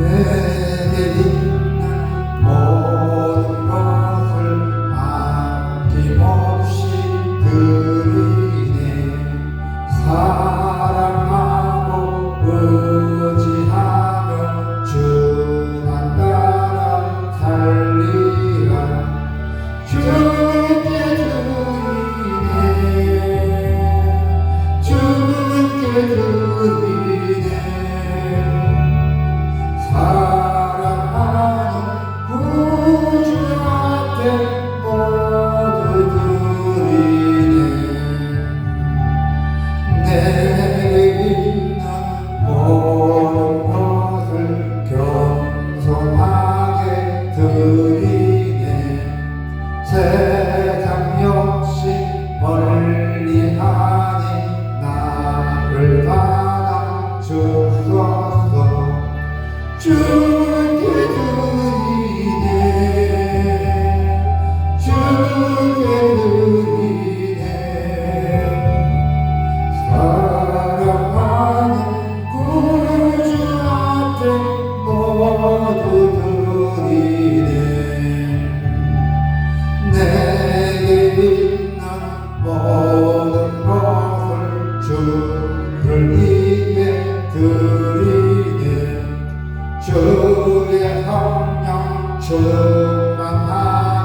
Yeah. 그 드리는 주의 성령 충만하